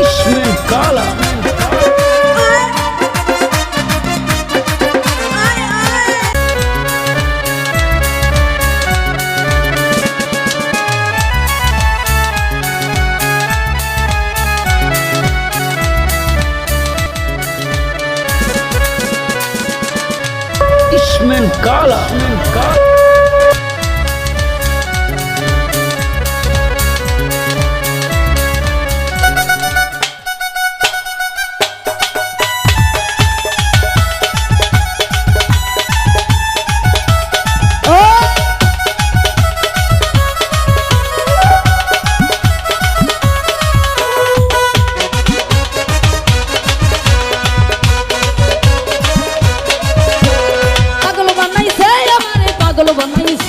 İsmim Kala İsmim Kala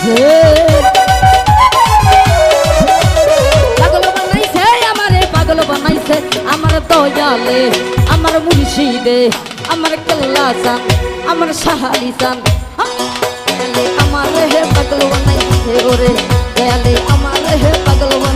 বানাইছে পাগল বানাইছে, আমারে পাগল বানাইছে, আমার দয়ালে, আমার মুর্শিদে, আমার কেল্লাসান আমার সাহারিসান আমার হে পাগল বানাইছে ওরে, দয়ালে আমার হে পাগল বানাইছে।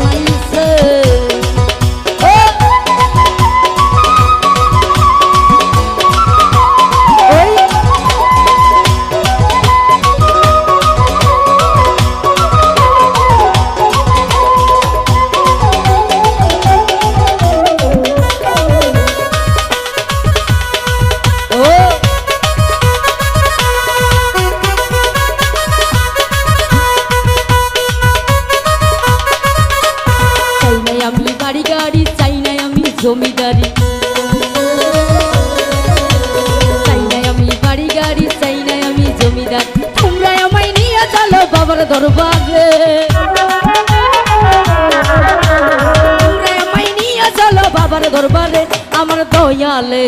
বাবার দরবারে। বাবার দরবারে, আমার দয়ালে,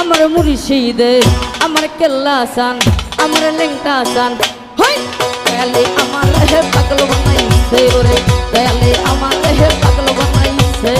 আমার মুর্শিদে, আমার কেল্লাসান আমার লেঙ্কাসান হই, দয়ালে আমার হে পাগল বানাইছে ওরে দয়ালে আমার হে পাগল বানাইছে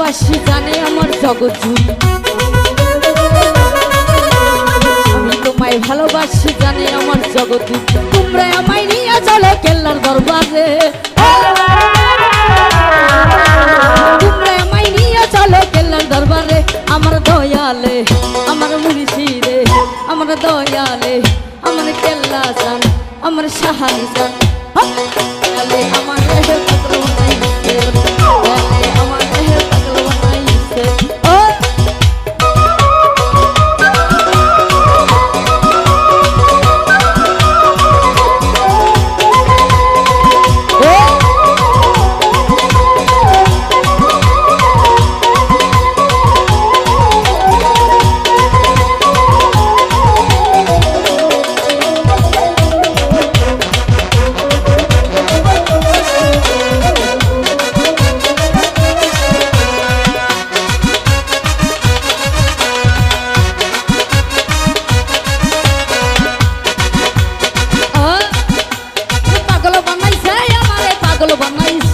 ভালোবাসি জানে আমার জগৎ আমি তোমায় ভালোবাসি জানে আমার জগৎ তোমরা আমায় নিয়ে চলো কেল্লার দরবারে। তোমরা আমায় নিয়ে চলো কেল্লার দরবারে। আমার দয়ালে, আমার মুর্শিদে, আমার দয়ালে, আমার কেল্লা সান আমার সাহানি সান দয়ালে আমার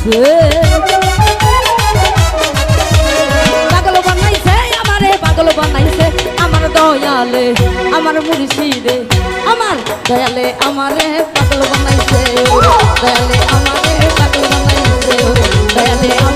বানাইছে পাগল বানাইছে, আমারে পাগল বানাইছে, আমার দয়ালে, আমার মুর্শিদে, আমার দয়ালে আমারে পাগল বানাইছে। দয়ালে আমারে পাগল বানাইছে, দয়ালে আমার